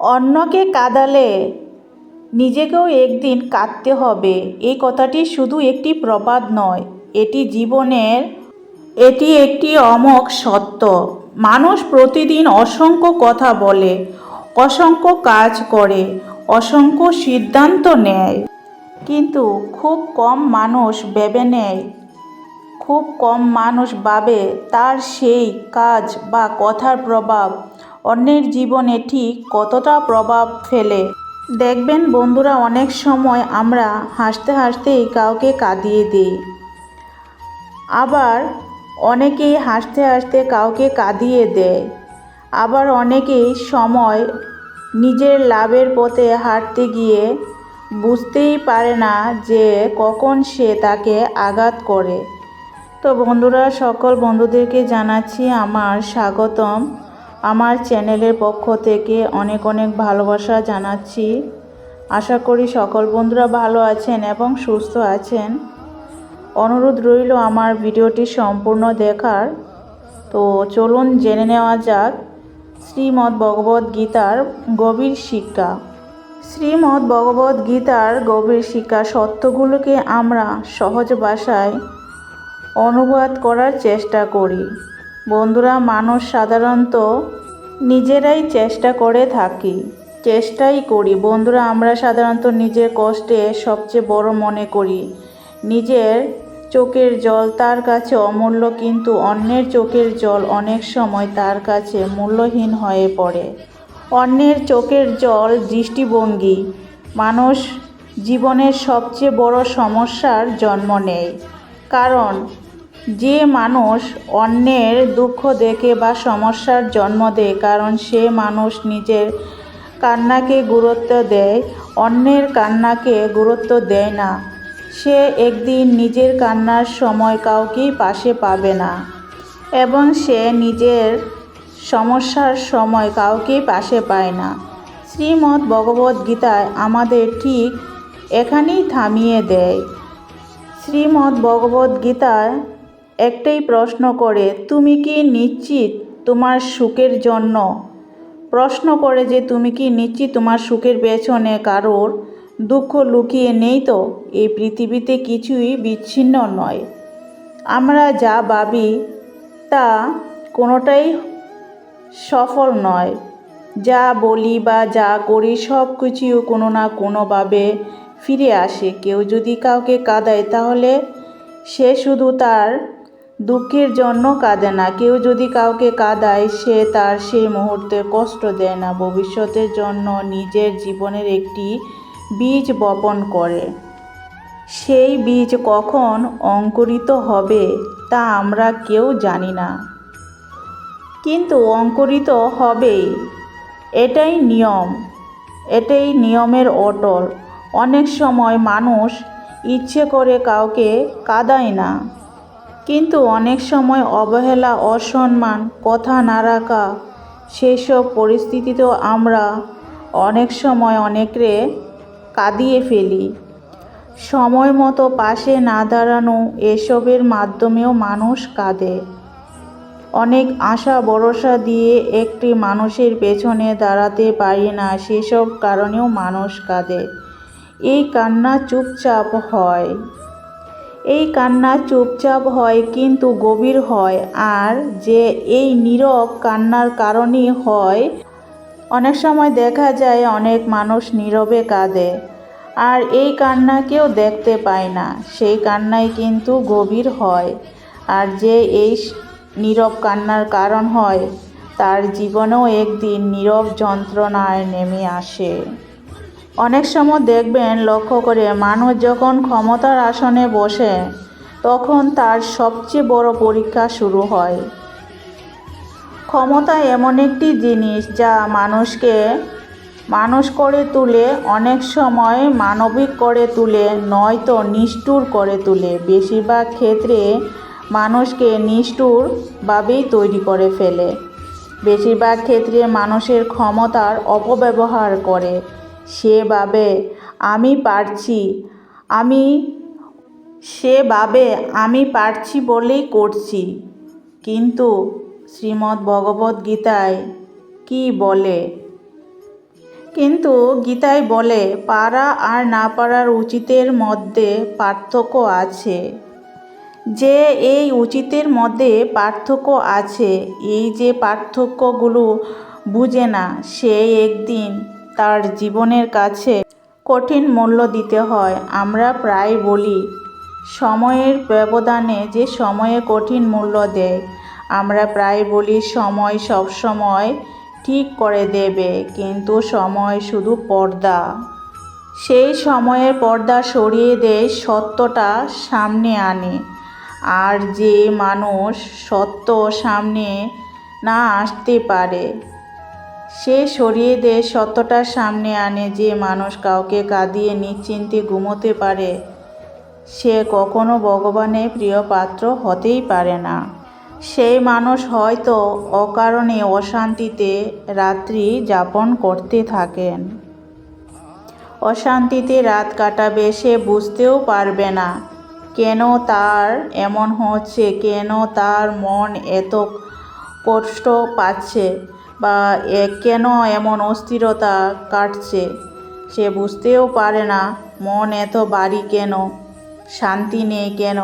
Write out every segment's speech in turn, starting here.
অন্যকে কাঁদালে নিজেকেও একদিন কাঁদতে হবে। এই কথাটি শুধু একটি প্রবাদ নয়, এটি জীবনের, এটি একটি অমোঘ সত্য। মানুষ প্রতিদিন অসংখ্য কথা বলে, অসংখ্য কাজ করে, অসংখ্য সিদ্ধান্ত নেয়। কিন্তু খুব কম মানুষ ভেবে নেয়, খুব কম মানুষ ভাবে তার সেই কাজ বা কথার প্রভাব। অন্যের জীবনে ঠিক কতটা প্রভাব ফেলে। দেখবেন বন্ধুরা, অনেক সময় আমরা হাসতে হাসতেই কাউকে কাঁদিয়ে দিই। আবার অনেকেই হাসতে হাসতে কাউকে কাঁদিয়ে দেয়। আবার অনেকেই সময় নিজের লাভের পথে হাঁটতে গিয়ে বুঝতেই পারে না যে কখন সে তাকে আঘাত করে। তো বন্ধুরা, সকল বন্ধুদেরকে জানাচ্ছি আমার স্বাগতম। আমার চ্যানেলের পক্ষ থেকে অনেক অনেক ভালোবাসা জানাচ্ছি। আশা করি সকল বন্ধুরা ভালো আছেন এবং সুস্থ আছেন। অনুরোধ রইল আমার ভিডিওটি সম্পূর্ণ দেখার। তো চলুন জেনে নেওয়া যাক শ্রীমদ্ ভগবদ্ গীতার গভীর শিক্ষা। শ্রীমদ্ ভগবদ্ গীতার গভীর শিক্ষা সত্যগুলোকে আমরা সহজ ভাষায় অনুবাদ করার চেষ্টা করি। বন্ধুরা, মানুষ সাধারণত নিজেরাই চেষ্টা করে থাকি, চেষ্টাই করি। বন্ধুরা, আমরা সাধারণত নিজের কষ্টে সবচেয়ে বড় মনে করি। নিজের চোখের জল তার কাছে অমূল্য, কিন্তু অন্যের চোখের জল অনেক সময় তার কাছে মূল্যহীন হয়ে পড়ে। অন্যের চোখের জল দৃষ্টিভঙ্গি। মানুষ জীবনের সবচেয়ে বড় সমস্যার জন্ম নেয়। কারণ যে মানুষ অন্যের দুঃখ দেখে বা সমস্যার জন্ম দেয়, কারণ সে মানুষ নিজের কান্নাকে গুরুত্ব দেয়, অন্যের কান্নাকে গুরুত্ব দেয় না। সে একদিন নিজের কান্নার সময় কাউকেই পাশে পাবে না এবং সে নিজের সমস্যার সময় কাউকেই পাশে পায় না। শ্রীমদ্ ভগবদ্ গীতায় আমাদের ঠিক এখানেই থামিয়ে দেয়। শ্রীমদ্ ভগবদ্ গীতায় একটাই প্রশ্ন করে, তুমি কি নিশ্চিত তোমার সুখের জন্য? প্রশ্ন করে যে, তুমি কি নিশ্চিত তোমার সুখের পেছনে কারোর দুঃখ লুকিয়ে নেই তো? এই পৃথিবীতে কিছুই বিচ্ছিন্ন নয়। আমরা যা ভাবি তা কোনোটাই সফল নয়। যা বলি বা যা করি সব কিছুই কোনো না কোনোভাবে ফিরে আসে। কেউ যদি কাউকে কাঁদায় তাহলে সে শুধু তার দুঃখের জন্য কাঁদে না। কেউ যদি কাউকে কাঁদায়, সে তার সেই মুহূর্তে কষ্ট দেয় না। ভবিষ্যতের জন্য নিজের জীবনের একটি বীজ বপন করে। সেই বীজ কখন অঙ্কুরিত হবে তা আমরা কেউ জানি না। কিন্তু অঙ্কুরিত হবেই। এটাই নিয়ম। এটাই নিয়মের অটল। অনেক সময় মানুষ ইচ্ছে করে কাউকে কাঁদায় না। কিন্তু অনেক সময় অবহেলা, অসম্মান, কথা না রাখা সেসব পরিস্থিতিতেও আমরা অনেক সময় অনেকরে কাঁদিয়ে ফেলি। সময় মতো পাশে না দাঁড়ানো এসবের মাধ্যমেও মানুষ কাঁদে। অনেক আশা ভরসা দিয়ে একটি মানুষের পেছনে দাঁড়াতে পারি না, সেসব কারণেও মানুষ কাঁদে। এই কান্না চুপচাপ হয়। এই কান্না চুপচাপ হয় কিন্তু গভীর হয়। আর যে এই নীরব কান্নার কারণই হয়, অনেক সময় দেখা যায় অনেক মানুষ নীরবে কাঁদে। আর এই কান্না কেউ দেখতে পায় না, সেই কান্নাই কিন্তু গভীর হয়। আর যে এই নীরব কান্নার কারণ হয়, তার জীবনেও একদিন নীরব যন্ত্রণায় নেমে আসে। অনেক সময় দেখবেন, লক্ষ্য করে মানুষ যখন ক্ষমতার আসনে বসে, তখন তার সবচেয়ে বড় পরীক্ষা শুরু হয়। ক্ষমতা এমন একটি জিনিস যা মানুষকে, মানুষ করে তুলে, অনেক সময় মানবিক করে তুলে, নয়তো নিষ্ঠুর করে তুলে। বেশিরভাগ ক্ষেত্রে মানুষকে নিষ্ঠুরভাবেই তৈরি করে ফেলে। বেশিরভাগ ক্ষেত্রে মানুষের ক্ষমতার অপব্যবহার করে। সে ভাবে আমি পারছি। আমি সে ভাবে আমি পারছি বলেই করছি। কিন্তু শ্রীমদ্ ভগবদ্ গীতায় কি বলে? কিন্তু গীতায় বলে, পারা আর না পারার উচিতের মধ্যে পার্থক্য আছে। যে এই উচিতের মধ্যে পার্থক্য আছে, এই যে পার্থক্যগুলো বুঝে না, সে একদিন তার জীবনের কাছে কঠিন মূল্য দিতে হয়। আমরা প্রায় বলি, সময়ের ব্যবধানে যে সময়ে কঠিন মূল্য দেয়, আমরা প্রায় বলি সময় সব সময় ঠিক করে দেবে, কিন্তু সময় শুধু পর্দা। সেই সময়ের পর্দা সরিয়ে দেয় সত্যটা সামনে আনে, আর যে মানুষ সত্য সামনে না আসতে পারে সে সরিয়ে দেয় সত্যটার সামনে আনে যে মানুষ কাউকে কাঁদিয়ে নিশ্চিন্তে ঘুমোতে পারে। সে কখনো ভগবানের প্রিয় পাত্র হতেই পারে না। সেই মানুষ হয়তো অকারণে অশান্তিতে রাত্রি যাপন করতে থাকেন। অশান্তিতে রাত কাটাবে সে বুঝতেও পারবে না, কেন তার এমন হচ্ছে, কেন তার মন এত কষ্ট পাচ্ছে। বা কেন এমন অস্থিরতা কাটছে সে বুঝতেও পারে না, মন এত বাড়ি কেন, শান্তি নেই কেন।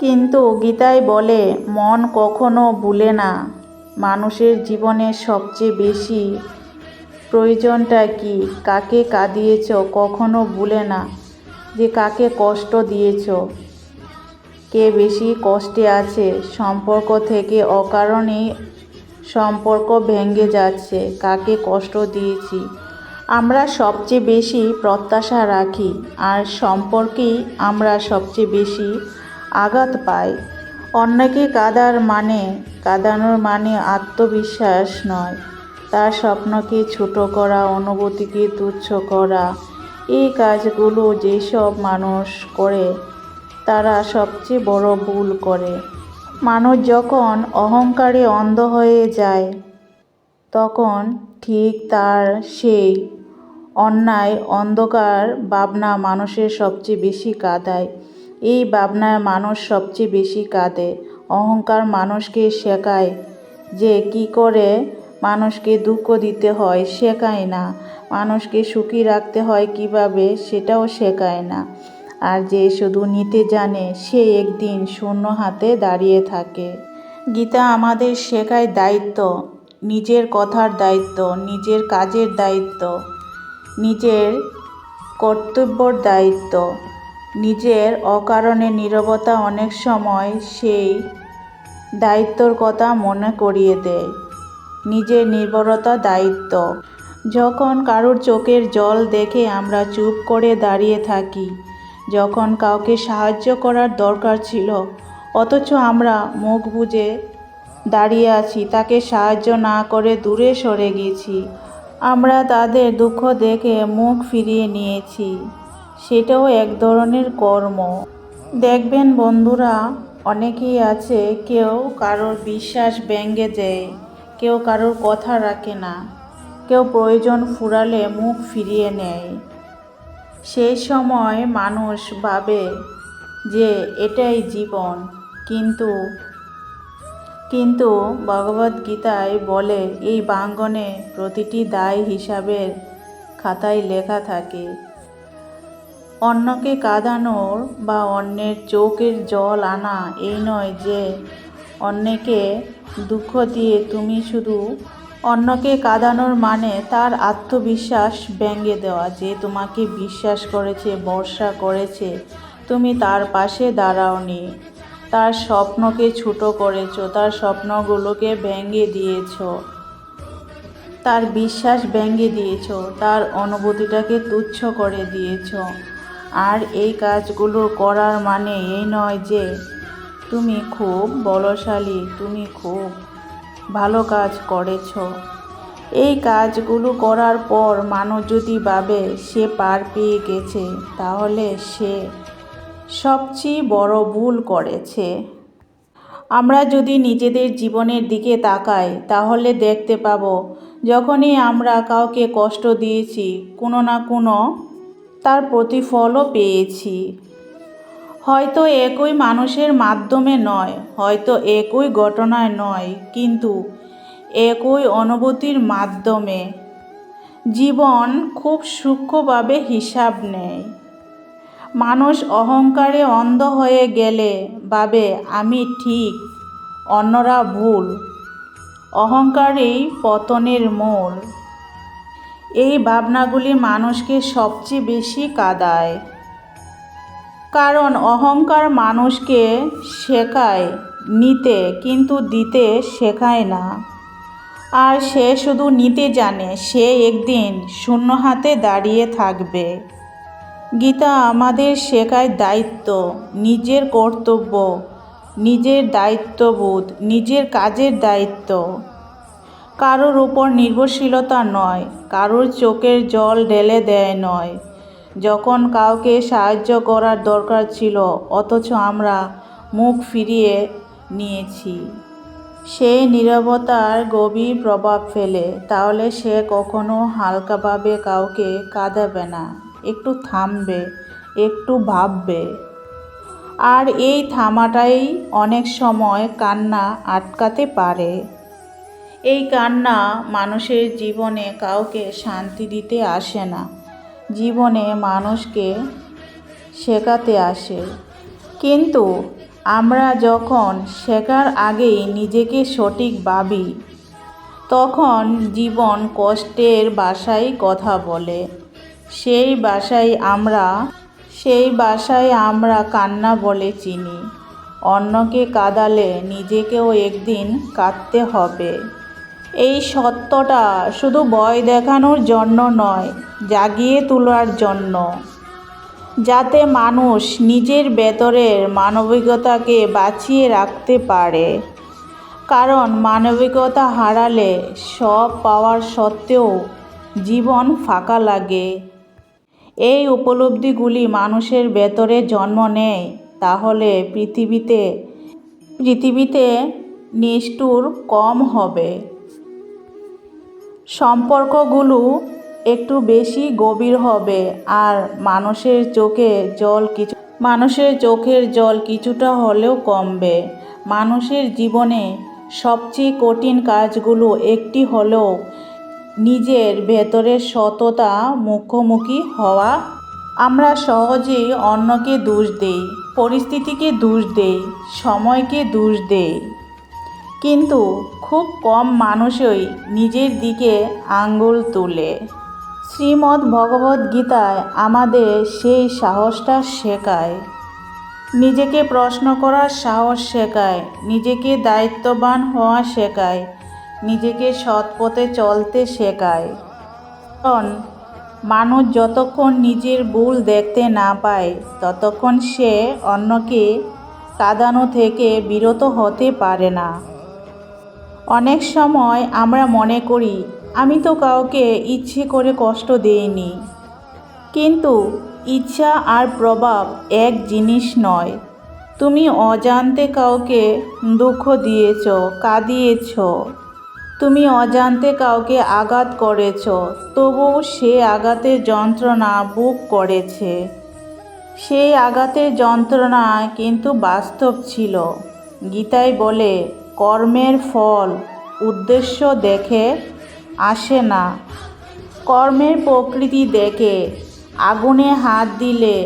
কিন্তু গীতায় বলে, মন কখনো ভুলে না, মানুষের জীবনে সবচেয়ে বেশি প্রয়োজনটা কি? কাকে কাঁদিয়েছ, কখনো ভুলে না যে কাকে কষ্ট দিয়েছ। কে বেশি কষ্টে আছে, সম্পর্ক থেকে অকারণেই সম্পর্ক ভেঙে যাচ্ছে, কাকে কষ্ট দিয়েছি। আমরা সবচেয়ে বেশি প্রত্যাশা রাখি, আর সম্পর্কেই আমরা সবচেয়ে বেশি আঘাত পাই। অন্যকে কাদার মানে কাদানোর মানে আত্মবিশ্বাস নয়। তার স্বপ্নকে ছোট করা, অনুভূতিকে তুচ্ছ করা, এই কাজগুলো যেসব মানুষ করে, তারা সবচেয়ে বড় ভুল করে। মানুষ যখন অহংকারে অন্ধ হয়ে যায়, তখন ঠিক তার সেই অন্যায়, অন্ধকার ভাবনা মানুষের সবচেয়ে বেশি কাঁদায়। এই ভাবনায় মানুষ সবচেয়ে বেশি কাঁদে। অহংকার মানুষকে শেখায় যে কি করে মানুষকে দুঃখ দিতে হয়, শেখায় না। মানুষকে সুখী রাখতে হয় কীভাবে, সেটাও শেখায় না। আর যে শুধু নিতে জানে, সে একদিন শূন্য হাতে দাঁড়িয়ে থাকে। গীতা আমাদের শেখায় দায়িত্ব, নিজের কথার দায়িত্ব, নিজের কাজের দায়িত্ব, নিজের কর্তব্যর দায়িত্ব, নিজের অকারণে নীরবতা অনেক সময় সেই দায়িত্বর কথা মনে করিয়ে দেয়। নিজের নির্ভরতা দায়িত্ব। যখন কারোর চোখের জল দেখে আমরা চুপ করে দাঁড়িয়ে থাকি যখন কাউকে সাহায্য করার দরকার ছিল, অথচ আমরা মুখ বুজে দাঁড়িয়ে আছি, তাকে সাহায্য না করে দূরে সরে গেছি। আমরা তাদের দুঃখ দেখে মুখ ফিরিয়ে নিয়েছি। সেটাও এক ধরনের কর্ম। দেখবেন বন্ধুরা, অনেকেই আছে, কেউ কারোর বিশ্বাস ব্যঙ্গে দেয়, কেউ কারোর কথা রাখে না, কেউ প্রয়োজন ফুরালে মুখ ফিরিয়ে নেয়। সেই সময় মানুষ ভাবে যে এটাই জীবন। কিন্তু কিন্তু ভগবদ্গীতায় বলে এই বাঙ্গনে প্রতিটি দায় হিসাবের খাতায় লেখা থাকে। অন্যকে কাঁদানোর বা অন্যের চোখের জল আনা এই নয় যে অন্যকে দুঃখ দিয়ে তুমি শুধু অন্যকে কাঁদানোর মানে তার আত্মবিশ্বাস ব্যঙ্গে দেওয়া, যে তোমাকে বিশ্বাস করেছে, ভরসা করেছে, তুমি তার পাশে দাঁড়াওনি। তার স্বপ্নকে ছোট করেছ, তার স্বপ্নগুলোকে ভেঙে দিয়েছ। তার বিশ্বাস ভেঙে দিয়েছ, তার অনুভূতিটাকে তুচ্ছ করে দিয়েছ। আর এই কাজগুলো করার মানে এই নয় যে, তুমি খুব বলশালী, তুমি খুব ভালো কাজ করেছ। এই কাজগুলো করার পর মানুষ যদি ভাবে সে পার পেয়ে গেছে, তাহলে সে সবচেয়ে বড় ভুল করেছে। আমরা যদি নিজেদের জীবনের দিকে তাকাই, তাহলে দেখতে পাবো, যখনই আমরা কাউকে কষ্ট দিয়েছি, কোনো না কোনো তার প্রতিফলও পেয়েছি। হয়তো একই মানুষের মাধ্যমে নয়, হয়তো একই ঘটনায় নয়, কিন্তু একই অনুভূতির মাধ্যমে। জীবন খুব সূক্ষ্মভাবে হিসাব নেয়। মানুষ অহংকারে অন্ধ হয়ে গেলে ভাবে, আমি ঠিক, অন্যরা ভুল। অহংকারেই পতনের মূল এই ভাবনাগুলি মানুষকে সবচেয়ে বেশি কাঁদায়। কারণ অহংকার মানুষকে শেখায়, নিতে কিন্তু দিতে শেখায় না। আর সে শুধু নিতে জানে, সে একদিন শূন্য হাতে দাঁড়িয়ে থাকবে। গীতা আমাদের শেখায় দায়িত্ব, নিজের কর্তব্য, নিজের দায়িত্ববোধ, নিজের কাজের দায়িত্ব। কারোর উপর নির্ভরশীলতা নয়, কারোর চোখের জল ঢেলে দেয় নয়। যখন কাউকে সাহায্য করার দরকার ছিল, অথচ আমরা মুখ ফিরিয়ে নিয়েছি। সেই নীরবতার গভীর প্রভাব ফেলে, তাহলে সে কখনো হালকাভাবে কাউকে কাঁদাবে না। একটু থামবে, একটু ভাববে। আর এই থামাটাই অনেক সময় কান্না আটকাতে পারে। এই কান্না মানুষের জীবনে কাউকে শান্তি দিতে আসে না। জীবনে মানুষকে শেখাতে আসে। কিন্তু আমরা যখন শেখার আগেই নিজেকে সঠিক ভাবি, তখন জীবন কষ্টের বাসায় কথা বলে। সেই বাসায় আমরা, সেই বাসায় আমরা কান্না বলে চিনি। অন্যকে কাঁদালে নিজেকেও একদিন কাঁদতে হবে। এই সত্যটা শুধু ভয় দেখানোর জন্য নয়, জাগিয়ে তোলার জন্য। যাতে মানুষ নিজের ভেতরের মানবিকতাকে বাঁচিয়ে রাখতে পারে। কারণ মানবিকতা হারালে সব পাওয়ার সত্ত্বেও জীবন ফাঁকা লাগে। এই উপলব্ধিগুলি মানুষের ভেতরে জন্ম নেয়, তাহলে পৃথিবীতে পৃথিবীতে নিষ্ঠুর কম হবে। সম্পর্কগুলো একটু বেশি গভীর হবে আর মানুষের চোখে জল কিছু মানুষের চোখের জল কিছুটা হলেও কমবে। মানুষের জীবনে সবচেয়ে কঠিন কাজগুলো একটি হলেও নিজের ভেতরের সততা মুখোমুখি হওয়া। আমরা সহজেই অন্যকে দোষ দেই, পরিস্থিতিকে দোষ দেই, সময়কে দোষ দেই। কিন্তু খুব কম মানুষই নিজের দিকে আঙ্গুল তোলে। শ্রীমদ্ ভগবদ্ গীতায় আমাদের সেই সাহসটা শেখায়। নিজেকে প্রশ্ন করার সাহস শেখায়, নিজেকে দায়িত্ববান হওয়া শেখায়, নিজেকে সৎ পথে চলতে শেখায়। কারণ মানুষ যতক্ষণ নিজের ভুল দেখতে না পায়, ততক্ষণ সে অন্যকে কাঁদানো থেকে বিরত হতে পারে না। অনেক সময় আমরা মনে করি, আমি তো কাউকে ইচ্ছে করে কষ্ট দেইনি। কিন্তু ইচ্ছা আর প্রভাব এক জিনিস নয়। তুমি অজান্তে কাউকে দুঃখ দিয়েছ, কাঁদিয়েছ। তুমি অজান্তে কাউকে আঘাত করেছ, তবুও সে আঘাতের যন্ত্রণা বুক করেছে। সেই আঘাতের যন্ত্রণা কিন্তু বাস্তব ছিল। গীতায় বলে কর্মের ফল উদ্দেশ্য দেখে আসে না। কর্মের প্রকৃতি দেখে আগুনে হাত দিলে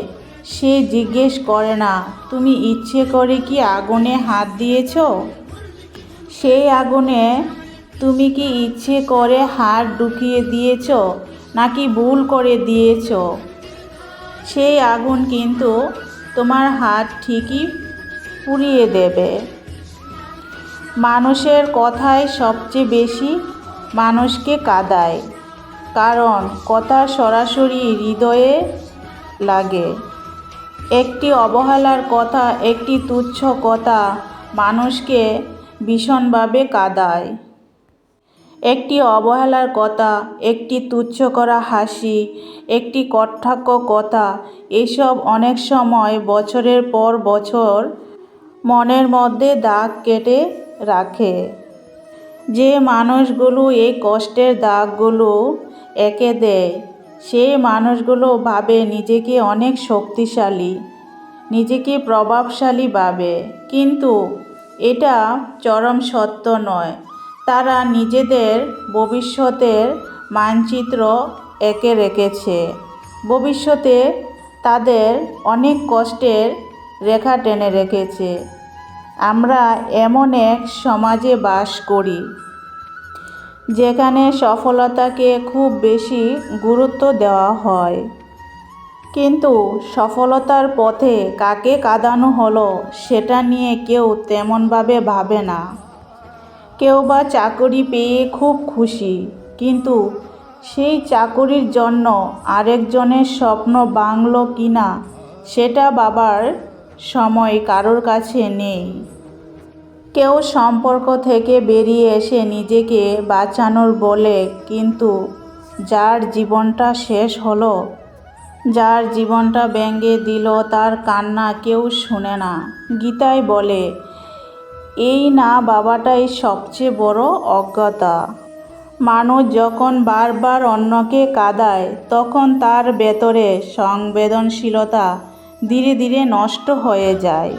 সে জিজ্ঞেস করে না, তুমি ইচ্ছে করে কি আগুনে হাত দিয়েছ? সেই আগুনে তুমি কি ইচ্ছে করে হাত ঢুকিয়ে দিয়েছ নাকি ভুল করে দিয়েছ? সেই আগুন কিন্তু তোমার হাত ঠিকই পুড়িয়ে দেবে। মানুষের কথায় সবচেয়ে বেশি মানুষকে কাঁদায়, কারণ কথা সরাসরি হৃদয়ে লাগে। একটি অবহেলার কথা, একটি তুচ্ছ কথা মানুষকে ভীষণভাবে কাঁদায়। একটি অবহেলার কথা, একটি তুচ্ছ করা হাসি, একটি কটাক্ষ কথা, এসব অনেক সময় বছরের পর বছর মনের মধ্যে দাগ কেটে রাখে। যে মানুষগুলো এই কষ্টের দাগগুলো এঁকে দেয় সেই মানুষগুলো ভাবে নিজেকে অনেক শক্তিশালী, নিজেকে প্রভাবশালী ভাবে। কিন্তু এটা চরম সত্য নয়। তারা নিজেদের ভবিষ্যতের মানচিত্র এঁকে রেখেছে। ভবিষ্যতে তাদের অনেক কষ্টের রেখা টেনে রেখেছে। আমরা এমন এক সমাজে বাস করি, যেখানে সফলতাকে খুব বেশি গুরুত্ব দেওয়া হয়। কিন্তু সফলতার পথে কাকে কাঁদানো হলো সেটা নিয়ে কেউ তেমনভাবে ভাবে না। কেউ বা চাকরি পেয়ে খুব খুশি, কিন্তু সেই চাকরির জন্য আরেকজনের স্বপ্ন বাংলো কিনা, সেটা বাবার সময় কারোর কাছে নেই। কেউ সম্পর্ক থেকে বেরিয়ে এসে নিজেকে বাঁচানোর বলে, কিন্তু যার জীবনটা শেষ হলো, যার জীবনটা ব্যঙ্গে দিল তার কান্না কেউ শুনে না। গীতায় বলে, এই না বাবাটাই সবচেয়ে বড় অজ্ঞতা। মানুষ যখন বারবার অন্যকে কাদায়, তখন তার ভেতরে সংবেদনশীলতা ধীরে ধীরে নষ্ট হয়ে যায়।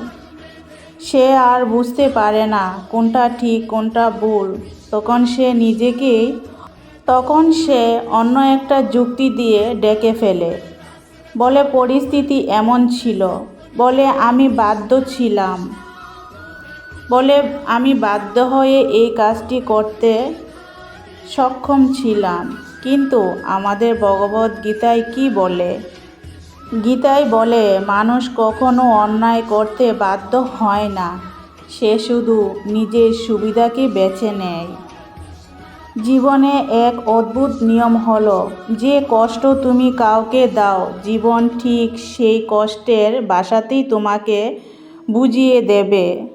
সে আর বুঝতে পারে না কোনটা ঠিক, কোনটা ভুল। তখন সে নিজেকেই তখন সে অন্য একটা যুক্তি দিয়ে ডেকে ফেলে। বলে, পরিস্থিতি এমন ছিল। বলে, আমি বাধ্য ছিলাম। বলে, আমি বাধ্য হয়ে এই কাজটি করতে সক্ষম ছিলাম। কিন্তু আমাদের ভগবদ্গীতায় গীতায় কি বলে? গীতায় বলে, মানুষ কখনো অন্যায় করতে বাধ্য হয় না। সে শুধু নিজের সুবিধাকে বেছে নেয়। জীবনে এক অদ্ভুত নিয়ম হলো, যে কষ্ট তুমি কাউকে দাও, জীবন ঠিক সেই কষ্টের বাসাতেই তোমাকে বুঝিয়ে দেবে।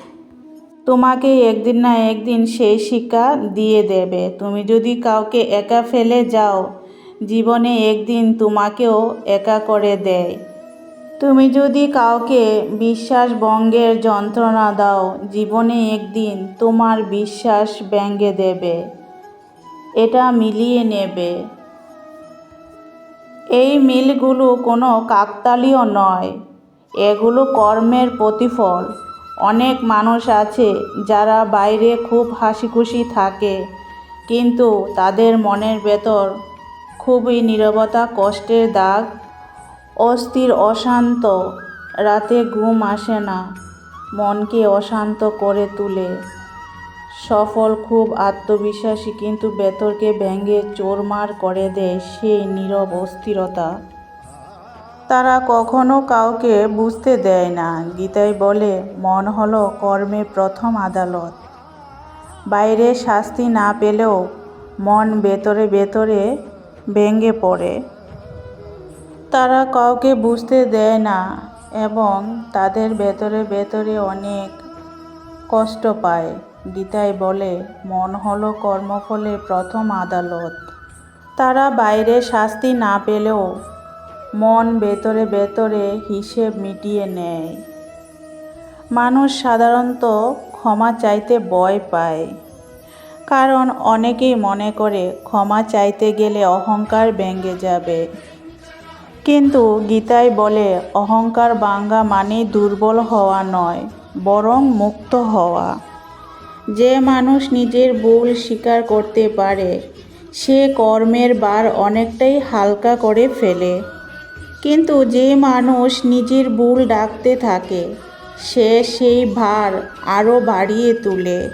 তোমাকে একদিন না একদিন সেই শিক্ষা দিয়ে দেবে। তুমি যদি কাউকে একা ফেলে যাও জীবনে একদিন তোমাকেও একা করে দেয়। তুমি যদি কাউকে বিশ্বাস ভঙ্গের যন্ত্রণা দাও, জীবনে একদিন তোমার বিশ্বাস ব্যঙ্গে দেবে। এটা মিলিয়ে নেবে। এই মিলগুলো কোনো কাকতালীয় নয়। এগুলো কর্মের প্রতিফল। অনেক মানুষ আছে যারা বাইরে খুব হাসি খুশি থাকে, কিন্তু তাদের মনের ভেতর খুবই নীরবতা, কষ্টের দাগ, অস্থির, অশান্ত। রাতে ঘুম আসে না, মনকে অশান্ত করে তুলে। সফল খুব আত্মবিশ্বাসী, কিন্তু বেতরকে ভেঙে চোরমার করে দেয় সেই নীরব অস্থিরতা। তারা কখনো কাউকে বুঝতে দেয় না। গীতাই বলে, মন হলো কর্মে প্রথম আদালত। বাইরে শাস্তি না পেলেও মন ভেতরে ভেতরে ভেঙে পড়ে। তারা কাউকে বুঝতে দেয় না এবং তাদের ভেতরে ভেতরে অনেক কষ্ট পায়, গীতায় বলে, মন হলো কর্মফলের প্রথম আদালত। তারা বাইরে শাস্তি না পেলেও মন ভেতরে ভেতরে হিসেব মিটিয়ে নেয়। মানুষ সাধারণত ক্ষমা চাইতে ভয় পায়। কারণ অনেকেই মনে করে ক্ষমা চাইতে গেলে অহংকার ভেঙে যাবে। কিন্তু গীতায় বলে, অহংকার বাঙ্গা মানে দুর্বল হওয়া নয়, বরং মুক্ত হওয়া। যে মানুষ নিজের ভুল স্বীকার করতে পারে, সে কর্মের বার অনেকটাই হালকা করে ফেলে। কিন্তু যে মানুষ নিজের ভুল ডাকতে থাকে, সে সেই ভার আরও বাড়িয়ে তোলে।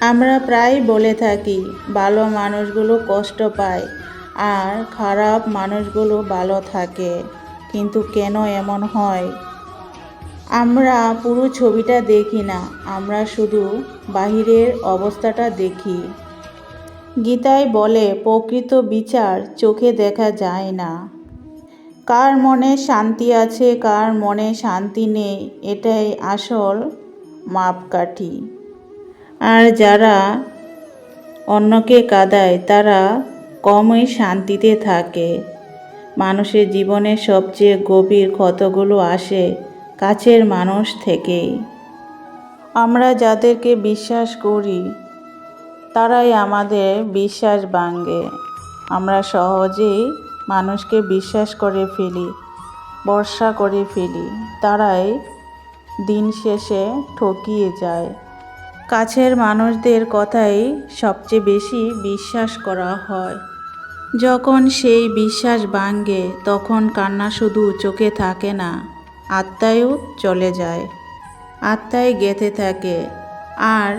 আমরা প্রায় বলে থাকি, ভালো মানুষগুলো কষ্ট পায় আর খারাপ মানুষগুলো ভালো থাকে। কিন্তু কেন এমন হয়? আমরা পুরো ছবিটা দেখি না, আমরা শুধু বাহিরের অবস্থাটা দেখি। গীতায় বলে, প্রকৃত বিচার চোখে দেখা যায় না। কার মনে শান্তি আছে, কার মনে শান্তি নেই, এটাই আসল মাপকাঠি। আর যারা অন্যকে কাঁদায়, তারা কমই শান্তিতে থাকে। মানুষের জীবনে সবচেয়ে গভীর ক্ষতগুলো আসে কাছের মানুষ থেকেই। আমরা যাদেরকে বিশ্বাস করি, তারাই আমাদের বিশ্বাস ভাঙে। আমরা সহজেই মানুষকে বিশ্বাস করে ফেলি, ভরসা করে ফেলি। তারাই দিন শেষে ঠকিয়ে যায়। কাছের মানুষদের কথাই সবচেয়ে বেশি বিশ্বাস করা হয়। যখন সেই বিশ্বাস ভাঙ্গে তখন কান্না শুধু চোখে থাকে না, আত্মায়ও চলে যায়। আত্মায় গেঁথে থাকে। আর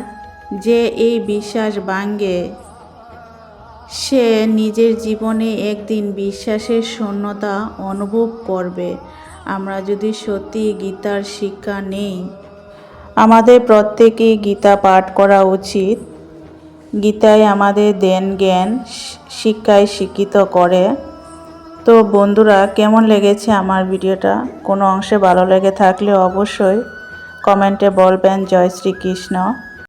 যে এই বিশ্বাস ভাঙ্গে সে নিজের জীবনে একদিন বিশ্বাসের শূন্যতা অনুভব করবে। আমরা যদি সত্যি গীতার শিক্ষা নেই আমাদের প্রত্যেকেই গীতা পাঠ করা উচিত। গীতায় আমাদের দেন জ্ঞান শিক্ষায় শিক্ষিত করে। তো বন্ধুরা, কেমন লেগেছে আমার ভিডিওটা? কোনো অংশে ভালো লেগে থাকলে অবশ্যই কমেন্টে বলবেন, জয় শ্রীকৃষ্ণ।